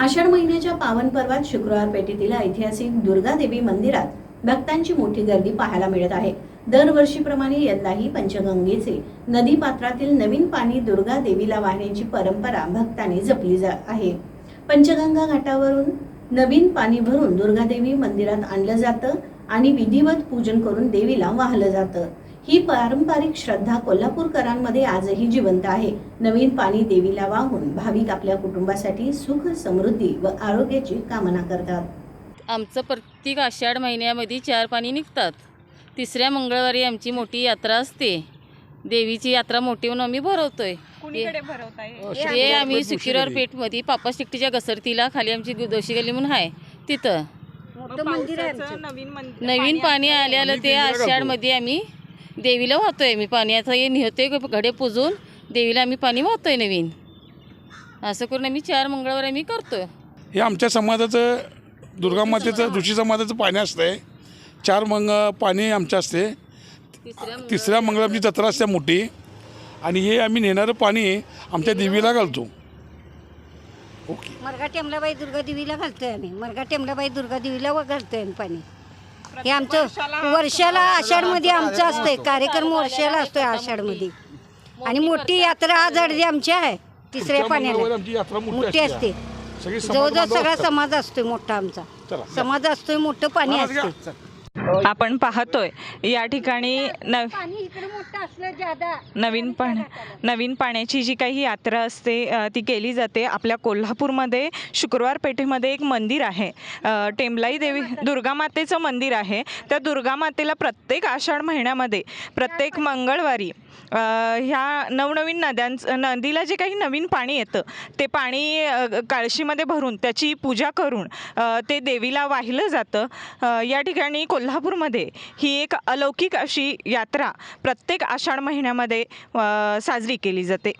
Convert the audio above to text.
आषाढ महिन्याच्या पावन पर्वात शुक्रवार पेठेतील ऐतिहासिक दुर्गादेवी मंदिरात भक्तांची मोठी गर्दी पाहायला मिळत आहे. दरवर्षीप्रमाणे यंदाही पंचगंगेचे नदी पात्रातील नवीन पाणी दुर्गा देवीला वाहण्याची परंपरा भक्तांनी जपली जा आहे. पंचगंगा घाटावरून नवीन पाणी भरून दुर्गादेवी मंदिरात आणलं जातं आणि विधिवत पूजन करून देवीला वाहलं जातं. ही पारंपरिक श्रद्धा कोल्हापूरकरांमध्ये आजही जिवंत आहे. नवीन पाणी देवीला वाहून भाविक आपल्या कुटुंबासाठी सुख समृद्धी व आरोग्याची कामना करतात. आमचं प्रत्येक आषाढ महिन्यामध्ये चार पाणी निघतात. तिसऱ्या मंगळवारी आमची मोठी यात्रा असते. देवीची यात्रा मोठी म्हणून आम्ही भरवतोय. हे आम्ही सुकिरार पेठमध्ये पापा शिकटीच्या घसरतीला खाली आमची दोशी गल्ली म्हणून आहे तिथं. मोठं मंदिर आहे नवीन मंदिर. नवीन पाणी आलेलं ते आषाढमध्ये आम्ही देवीला वाहतोय मी पाण्याचं हे नेहतोय घडे पुजून. देवीला आम्ही पाणी वाहतोय नवीन. असं करून आम्ही चार मंगळवार आम्ही करतोय. हे आमच्या समाजाचं दुर्गामातेचं ऋषी समाजाचं पाणी असतंय. चार मंग पाणी आमचं असते तिसऱ्या तिसऱ्या मंगळ आमची जत्रा असते मोठी. आणि हे आम्ही नेणारं पाणी आमच्या देवीला घालतो. ओके मरगा टेमलाबाई दुर्गा देवीला घालतोय आम्ही. मरगा टेमलाबाई दुर्गा देवीला व घालतोय आम्ही पाणी. हे आमचं वर्षाला आषाढमध्ये आमचं असतंय कार्यक्रम वर्षाला असतोय आषाढमध्ये आणि मोठी यात्रा आज अर्धी आमची आहे तिसऱ्या पाण्याला मोठी असते. जवळजवळ सगळा. समाज असतोय मोठा आमचा समाज असतोय मोठं पाणी. असते आपण पाहतोय. या ठिकाणी नव नवीन पाण नवीन पाण्याची जी काही यात्रा असते ती केली जाते. आपल्या कोल्हापूरमध्ये शुक्रवार पेठेमध्ये एक मंदिर आहे. टेंबलाई देवी दुर्गामातेचं मंदिर आहे. त्या दुर्गामातेला प्रत्येक आषाढ महिन्यामध्ये प्रत्येक मंगळवारी ह्या नवनवीन नद्यांचं नदीला जे काही नवीन पाणी येतं ते पाणी काळशीमध्ये भरून त्याची पूजा करून ते देवीला वाहिलं जातं. या ठिकाणी कोल्हापूरमध्ये ही एक अलौकिक अशी यात्रा प्रत्येक आषाढ महिन्यामध्ये साजरी केली जाते.